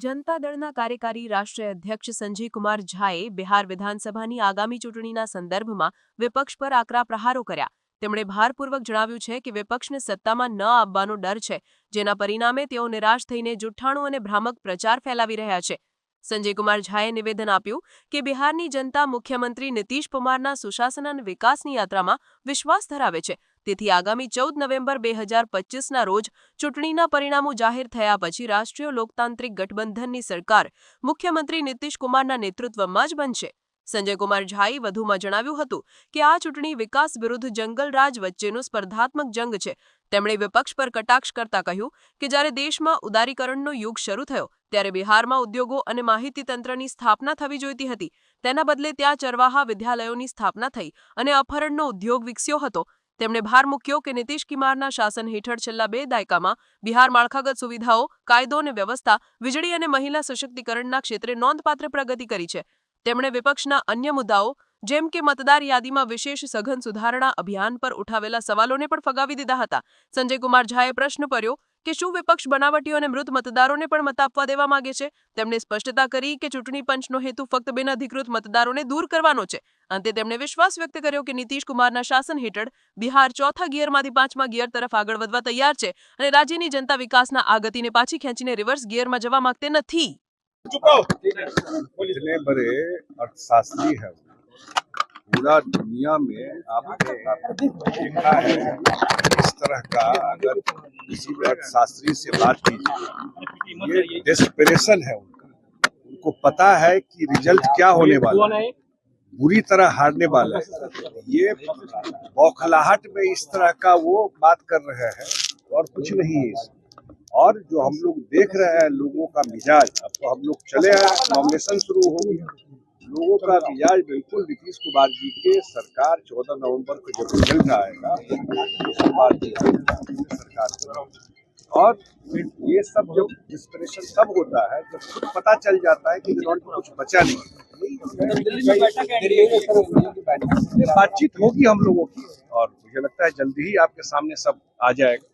જનતા દળના કાર્યકારી રાષ્ટ્રીય અધ્યક્ષ સંજય કુમાર ઝાએ બિહાર વિધાનસભાની આગામી ચૂંટણીના સંદર્ભમાં વિપક્ષ પર આકરા પ્રહારો કર્યા. તેમણે ભારપૂર્વક જણાવ્યું છે કે વિપક્ષને સત્તામાં ન આવવાનો ડર છે, જેના પરિણામે તેઓ નિરાશ થઈને જુઠ્ઠાણું અને ભ્રામક પ્રચાર ફેલાવી રહ્યા છે. સંજય કુમાર ઝાએ નિવેદન આપ્યું કે બિહારની જનતા મુખ્યમંત્રી નીતિશ કુમારના સુશાસન અને વિકાસની યાત્રામાં વિશ્વાસ ધરાવે છે તેથી આગામી ચૌદ નવેમ્બર બે હજાર પચીસના રોજ ચૂંટણીના પરિણામો જાહેર થયા પછી રાષ્ટ્રીય લોકતાંત્રિક ગઠબંધનની સરકાર મુખ્યમંત્રી નીતિશકુમારના નેતૃત્વમાં જ બનશે. સંજય કુમાર ઝાએ વધુમાં જણાવ્યું હતું કે આ ચૂંટણી વિકાસ વિરુદ્ધ જંગલરાજ વચ્ચેનો સ્પર્ધાત્મક જંગ છે. તેમણે વિપક્ષ પર કટાક્ષ કરતા કહ્યું કે જ્યારે દેશમાં ઉદારીકરણનો યુગ શરૂ થયો, ત્યારે બિહારમાં ઉદ્યોગો અને માહિતી તંત્રની સ્થાપના થવી જોઈતી હતી. તેના બદલે ત્યાં ચરવાહા વિદ્યાલયોની સ્થાપના થઈ અને અપહરણનો ઉદ્યોગ વિકસ્યો હતો. તેમણે ભાર મૂક્યો કે નીતિશ કુમારના શાસન હેઠળ છેલ્લા બે દાયકામાં બિહાર માળખાગત સુવિધાઓ, કાયદો અને વ્યવસ્થા, વીજળી અને મહિલા સશક્તિકરણના ક્ષેત્રે નોંધપાત્ર પ્રગતિ કરી છે. તેમણે વિપક્ષના અન્ય મુદ્દાઓ, જેમ કે મતદાર યાદીમાં વિશેષ સઘન સુધારણા અભિયાન પર ઉઠાવેલા સવાલોને પણ ફગાવી દીધા હતા. સંજય કુમાર ઝાએ પ્રશ્ન કર્યો કે શું વિપક્ષ બનાવટીઓ અને મૃત મતદારોને પણ મત આપવા દેવા માંગે છે? તેમણે સ્પષ્ટતા કરી કે ચૂંટણી પંચનો હેતુ ફક્ત બિનઅધિકૃત મતદારોને દૂર કરવાનો છે. અંતે તેમણે વિશ્વાસ વ્યક્ત કર્યો કે નીતિશ કુમારના શાસન હેઠળ બિહાર ચોથા ગિયરમાંથી પાંચમા ગિયર તરફ આગળ વધવા તૈયાર છે અને રાજ્યની જનતા વિકાસના આ ગતિને પાછી ખેંચીને રિવર્સ ગિયરમાં જવા માંગતી નથી. અર્થશાસ્ત્રી હૈ पूरा दुनिया में आपने देखा है। इस तरह का अगर किसी भी अर्थशास्त्री से बात कीजिए, ये डेस्परेशन है उनका। उनको पता है कि रिज़ल्ट क्या होने वाला है। बुरी तरह हारने वाला है। ये बौखलाहट में इस तरह का वो बात कर रहे हैं और कुछ नहीं है और जो हम लोग देख रहे हैं, लोगों का मिजाज, अब तो हम लोग चले हैं नॉमिनेशन शुरू हो गया। लोगों का मिजाज बिल्कुल नीतीश कुमार जी के सरकार चौदह नवंबर को जब रिज़ल्ट आएगा जी सरकार और ये सब जब डिस्प्रेशन तब होता है जब खुद पता चल जाता है कि ग्राउंड में कुछ बचा नहीं। बातचीत होगी हम लोगों की और मुझे लगता है जल्दी ही आपके सामने सब आ जाएगा।